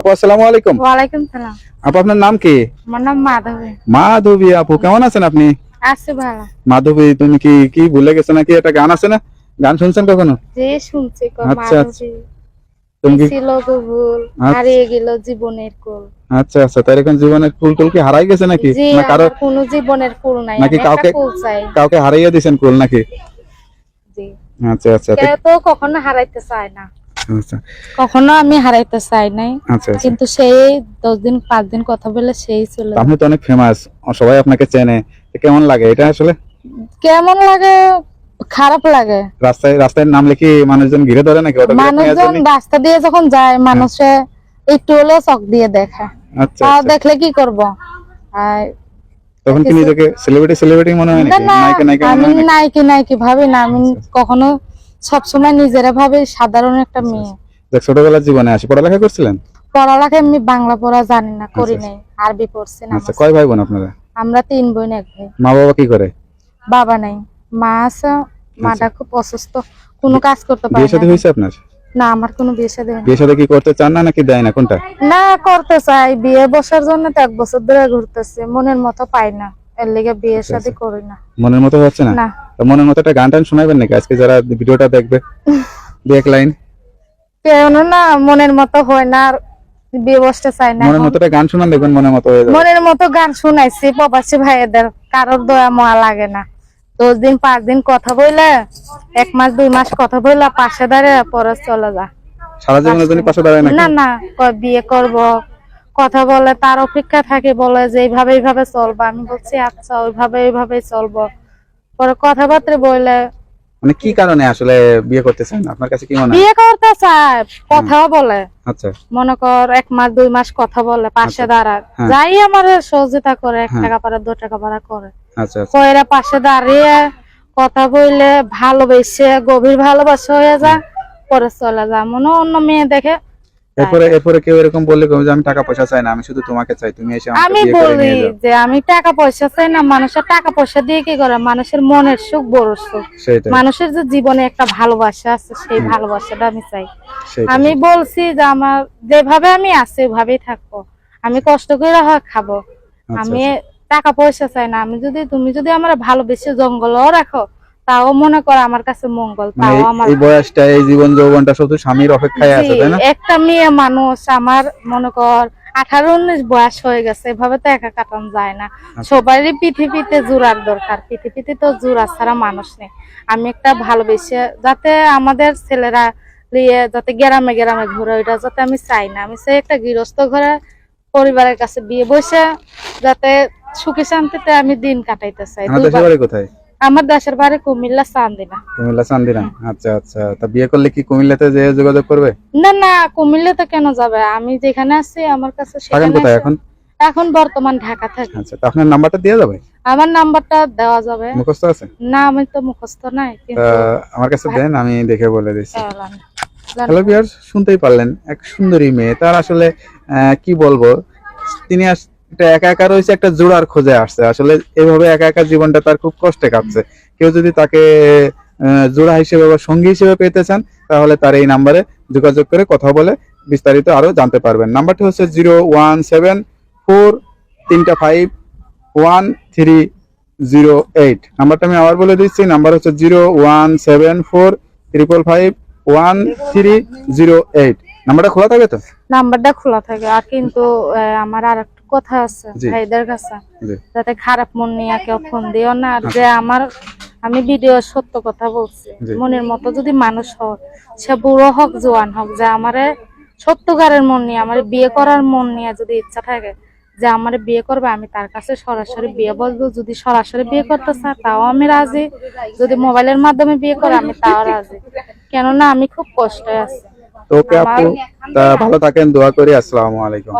আপু, আসসালামু আলাইকুম। ওয়ালাইকুম সালাম। আপু আপনার নাম কি? আমার নাম মাধবী। মাধবী আপু কেমন আছেন আপনি? আছে ভালো। মাধবী তুমি কি কি ভুলে গেছো নাকি? একটা গান আছে না? গান শুনছেন কখনো? যে শুনছি আচ্ছা, আচ্ছা। তুমি ছিল গো ভুল আচ্ছা। হারিয়ে গেল জীবনের কুল। আচ্ছা আচ্ছা। তার এখন জীবনের ফুল টুল কি হারাই গেছে নাকি? না কারও কোনো জীবনের কুল নাই। নাকি কাউকে- কাউকে হারাইয়া দিয়েছেন কুল নাকি? জি। আচ্ছা আচ্ছা। কেউ তো কখনো হারাইতে চায় না। আচ্ছা কখনো আমি হারাইতে চাই নাই আচ্ছা আচ্ছা। কিন্তু সেই দশ দিন পাঁচ দিন কথা বলে সেই চলে আপনি তো অনেক ফেমাস সবাই আপনাকে চেনে। কেমন লাগে এটা আসলে? কেমন লাগে? খারাপ লাগে। রাস্তায় রাস্তায় নামলে কি মানুষজন ঘিরে ধরে নাকি? মানুষজন রাস্তা দিয়ে যখন যায় মানুষে একটু হলেও চক দিয়ে দেখে। আচ্ছা আচ্ছা। দেখলে কি করব? আর তখন কি নিজেকে সেলিব্রিটি সেলিব্রিটি মনে হয় নাকি? নায়িকা নায়িকা আমি মনে হয় নাকি? নাইকি নাইকি ভাবি না। আমি কখনো সবসময় নিজেরা ভাবে সাধারণ একটা মেয়ে। দেখ ছোটবেলার জীবনে আসি পড়ালেখা করছিলেন? পড়ালেখা আমি বাংলা পড়া জানি না করি আচ্ছা, নাই আরবি পড়ছি না আচ্ছা কয় ভাই বোন আপনারা? আমরা তিন বোন এক ভাই। মা বাবা কি করে? বাবা নাই। মা আছে মাটা খুব অসুস্থ কোনো কাজ করতে পারে বিয়ে শাদী না। হয়েছে আপনার? না আমার কোনো বিয়ে শাদী। বিয়ে শাদী কি করতে চান না নাকি দেয় না? কোনটা? না করতে চাই। বিয়ে বসার জন্য তো এক বছর ধরে ঘুরতেছে মনের মতো পাই না। এর লেগে বিয়ে আচ্ছা, শাদী করি না। মনের মতো হচ্ছে না? না। তো মনের মতো একটা গান টান শোনাবেন নাকি? আজকে যারা ভিডিওটা দেখবে দু এক লাইন। কেন না মনের মতো হয় না বিয়ে বসতে চাই না মনের মতো একটা গান শোনান দেখবেন মনের মতো হয়ে যাবে। মনের মতো গান শুনাইছি প্রবাসী ভাইয়েদের কারোর দয়া ময়া লাগে না। দশ দিন পাঁচ দিন কথা বইলে এক মাস দুই মাস কথা বইলে পাশে দাঁড়িয়ে পরে চলে যা সারা জীবনের জন্য পাশে দাঁড়ায় না না বিয়ে করব কথা বলে তার অপেক্ষা থাকে বলে যে এইভাবে এইভাবে চলবো। আমি বলছি আচ্ছা ওইভাবে ওইভাবে চলবো। পরে কথাবার্তা বললে মানে কি কারণে আসলে বিয়ে করতে চান? আপনার কাছে কি মনে বিয়ে করতে চায় কথাও বলে। আচ্ছা। মনে কর এক মাস দুই মাস কথা বলে পাশে দাঁড়ায়। হ্যাঁ। যাই আমার সহযোগিতা করে এক হ্যাঁ। টাকা পারে দু টাকা পারে করে। আচ্ছা আচ্ছা। কয়রা পাশে দাঁড়িয়ে কথা বললে ভালোবেসে গভীর ভালোবাসা হয়ে যা পরে চলে যা মনে অন্য মেয়ে দেখে এরপরে এরপরে কেউ এরকম বললে যে আমি টাকা পয়সা চাই না আমি শুধু তোমাকে চাই তুমি এসে আমাকে আমি বলি যে আমি টাকা পয়সা চাই না মানুষের টাকা পয়সা দিয়ে কি করে? মানুষের মনের সুখ বড় সুখ। মানুষের যে জীবনে একটা ভালোবাসা আছে সেই ভালোবাসাটা আমি চাই। আমি বলছি যে আমার যেভাবে আমি আছি ওইভাবেই থাকব। আমি কষ্ট করে হয় খাব। আচ্ছা, আমি টাকা পয়সা চাই না। আমি যদি তুমি যদি আমার ভালোবেসে জঙ্গলও রাখো তাও মনে করো আমার কাছে মঙ্গল মানে তাও এই- আমার এই বয়সটা এই জীবন যৌবনটা শুধু স্বামীর অপেক্ষায় আছে তাই না? একটা মেয়ে মানুষ আমার মনে কর আঠারো উনিশ বয়স হয়ে গেছে এভাবে তো একা কাটানো যায় না। আচ্ছা। সবারই পৃথিবীতে জোড়ার দরকার পৃথিবীতে তো জোড়া ছাড়া মানুষ নেই। আমি একটা ভালোবেসে যাতে আমাদের ছেলেরা নিয়ে যাতে গ্রামে গ্রামে ঘুরে ওইটা যাতে আমি চাই না। আমি চাই একটা গৃহস্থ ঘরে পরিবারের কাছে বিয়ে বসে যাতে সুখী শান্তিতে আমি দিন কাটাইতে চাই। কোথায়? আমার দেশের বাড়ি কুমিল্লা চান্দিনা। কুমিল্লা চান্দিনা? আচ্ছা আচ্ছা। তা বিয়ে করলে কি কুমিল্লাতে যে যোগাযোগ করবে? না না কুমিল্লাতে কেন যাবে? আমি যেখানে আছি আমার কাছে থাকেন সেখানে কোথায় এখন? এখন বর্তমান ঢাকা থাকি। আচ্ছা তা আপনার নাম্বারটা দিয়ে যাবে? আমার নাম্বারটা দেওয়া যাবে। মুখস্থ আছে? না আমি তো মুখস্থ নাই কিন্তু আমার কাছে দেন আমি দেখে বলে দিচ্ছি। হ্যালো বিয়ার শুনতেই পারলেন এক সুন্দরী মেয়ে। তার আসলে কি বলব? তিনি একটা একা একা রয়েছে একটা জোড়ার খোঁজে আসছে। আসলে এভাবে একা একা জীবনটা তার খুব কষ্টে কাটছে। কেউ যদি তাকে জোড়া হিসেবে বা সঙ্গী হিসেবে পেতে চান, তাহলে তার এই নাম্বারে যোগাযোগ করে কথা বলে বিস্তারিত আরও জানতে পারবেন। নাম্বারটি হচ্ছে জিরো ওয়ান সেভেন ফোর তিনটা five one three zero eight. নাম্বারটা আমি আবার বলে দিচ্ছি, নাম্বার হচ্ছে zero one seven four triple five one three zero eight. নাম্বারটা খোলা থাকে তো? নাম্বারটা খোলা থাকে। আর কিন্তু আমার আর একটা কথা আছে ভাইদের কাছে। যাতে খারাপ মন নিয়ে কেউ ফোন দিও না। আর যে আমার আমি ভিডিও সত্য কথা বলছি। মনের মতো যদি মানুষ হোক সে বুড়ো হোক জোয়ান হোক যে আমারে সত্যকারের মন নিয়ে আমার বিয়ে করার মন নিয়ে যদি ইচ্ছা থাকে যে আমার বিয়ে করবে আমি তার কাছে সরাসরি বিয়ে বলব। যদি সরাসরি বিয়ে করতে চায় তাও আমি রাজি। যদি মোবাইলের মাধ্যমে বিয়ে করে আমি তাও রাজি। কেননা আমি খুব কষ্টে আছি। তো ওকে আপু ভালো থাকেন দোয়া করি আসসালামু আলাইকুম।